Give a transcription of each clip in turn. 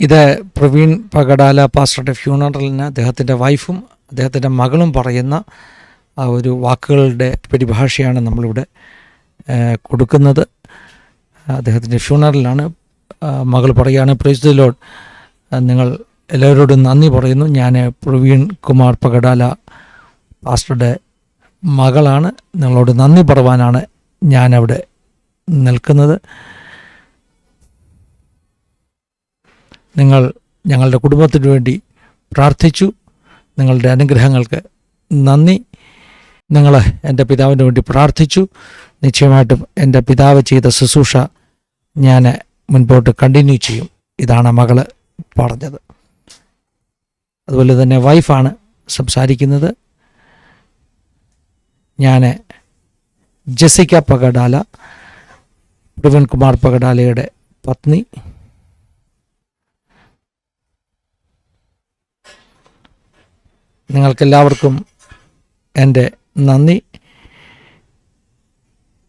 ഇത് പ്രവീൺ പകടാല പാസ്റ്ററുടെ ഫ്യൂണറലിന് അദ്ദേഹത്തിന്റെ വൈഫും അദ്ദേഹത്തിന്റെ മകളും പറയുന്ന ഒരു വാക്കുകളുടെ പരിഭാഷയാണ് നമ്മളിവിടെ കൊടുക്കുന്നത്. അദ്ദേഹത്തിന്റെ ഫ്യൂണറലിലാണ് മകൾ പറയുകയാണ് പ്രൈസ് ദി നിങ്ങൾ എല്ലാവരോടും നന്ദി പറയുന്നു. ഞാൻ പ്രവീൺ കുമാർ പകടാല പാസ്റ്ററുടെ മകളാണ്. നിങ്ങളോട് നന്ദി പറവാനാണ് ഞാനവിടെ നിൽക്കുന്നത്. നിങ്ങൾ ഞങ്ങളുടെ കുടുംബത്തിന് വേണ്ടി പ്രാർത്ഥിച്ചു. നിങ്ങളുടെ അനുഗ്രഹങ്ങൾക്ക് നന്ദി. നിങ്ങൾ എന്റെ പിതാവിന് വേണ്ടി പ്രാർത്ഥിച്ചു. നിശ്ചയമായിട്ടും എന്റെ പിതാവ് ചെയ്ത ശുശ്രൂഷ ഞാൻ മുൻപോട്ട് കണ്ടിന്യൂ ചെയ്യും. ഇതാണ് മകൾ പറഞ്ഞത്. അതുപോലെ തന്നെ വൈഫാണ് സംസാരിക്കുന്നത്. ഞാൻ ജെസിക്ക പകഡാല പ്രവീൺ കുമാർ പകഡാലയുടെ പത്നി. നിങ്ങൾക്കെല്ലാവർക്കും എന്റെ നന്ദി.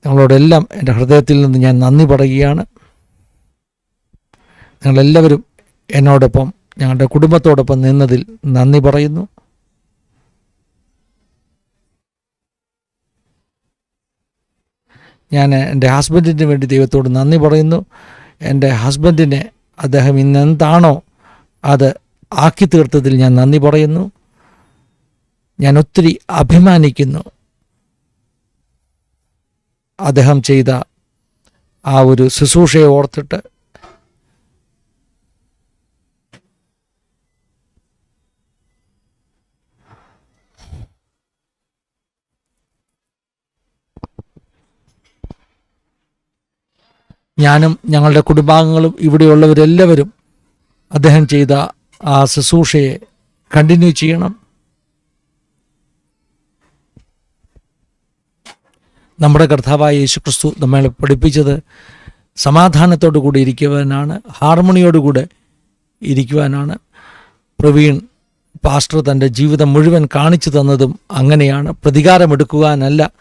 നിങ്ങളോടെല്ലാം എന്റെ ഹൃദയത്തിൽ നിന്ന് ഞാൻ നന്ദി പറയുകയാണ്. നിങ്ങളെല്ലാവരും എന്നോടൊപ്പം ഞങ്ങളുടെ കുടുംബത്തോടൊപ്പം നിന്നതിൽ നന്ദി പറയുന്നു. ഞാൻ എന്റെ ഹസ്ബൻഡിന് വേണ്ടി ദൈവത്തോട് നന്ദി പറയുന്നു. എന്റെ ഹസ്ബൻഡിനെ അദ്ദേഹം ഇന്ന് എന്താണോ അത് ആക്കി തീർത്തതിൽ ഞാൻ നന്ദി പറയുന്നു. ഞാൻ ഒത്തിരി അഭിമാനിക്കുന്നു. അദ്ദേഹം ചെയ്ത ആ ഒരു ശുശ്രൂഷയെ ഓർത്തിട്ട് ഞാനും ഞങ്ങളുടെ കുടുംബാംഗങ്ങളും ഇവിടെയുള്ളവരെല്ലാവരും അദ്ദേഹം ചെയ്ത ആ ശുശ്രൂഷയെ കണ്ടിന്യൂ ചെയ്യണം. നമ്മുടെ കർത്താവായ യേശു ക്രിസ്തു നമ്മളെ പഠിപ്പിച്ചത് സമാധാനത്തോടു കൂടി ഇരിക്കുവാനാണ് ഹാർമണിയോടുകൂടെ ഇരിക്കുവാനാണ്. പ്രവീൺ പാസ്റ്റർ തന്റെ ജീവിതം മുഴുവൻ കാണിച്ചു തന്നതും അങ്ങനെയാണ്. പ്രതികാരമെടുക്കുവാനല്ല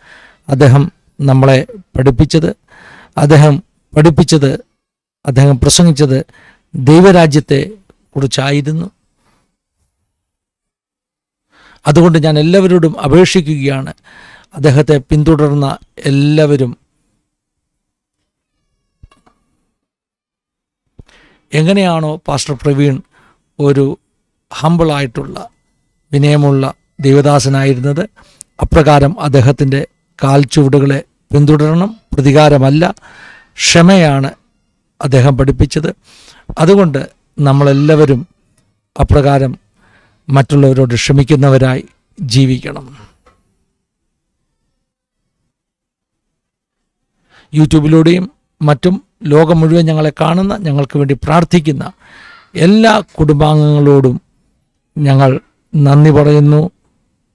അദ്ദേഹം നമ്മളെ പഠിപ്പിച്ചത്. അദ്ദേഹം പഠിപ്പിച്ചത് അദ്ദേഹം പ്രസംഗിച്ചത് ദൈവരാജ്യത്തെ കുറിച്ചായിരുന്നു. അതുകൊണ്ട് ഞാൻ എല്ലാവരോടും അപേക്ഷിക്കുകയാണ്. അദ്ദേഹത്തെ പിന്തുടർന്ന എല്ലാവരും എങ്ങനെയാണോ പാസ്റ്റർ പ്രവീൺ ഒരു ഹമ്പിളായിട്ടുള്ള വിനയമുള്ള ദൈവദാസനായിരുന്നത് അപ്രകാരം അദ്ദേഹത്തിന്റെ കാൽച്ചുവടുകളെ പിന്തുടരണം പ്രതികാരമല്ല ക്ഷമയാണ് അദ്ദേഹം പഠിപ്പിച്ചത്. അതുകൊണ്ട് നമ്മളെല്ലാവരും അപ്രകാരം മറ്റുള്ളവരോട് ക്ഷമിക്കുന്നവരായി ജീവിക്കണം. യൂട്യൂബിലൂടെയും മറ്റും ലോകം മുഴുവൻ ഞങ്ങളെ കാണുന്ന ഞങ്ങൾക്ക് വേണ്ടി പ്രാർത്ഥിക്കുന്ന എല്ലാ കുടുംബാംഗങ്ങളോടും ഞങ്ങൾ നന്ദി പറയുന്നു.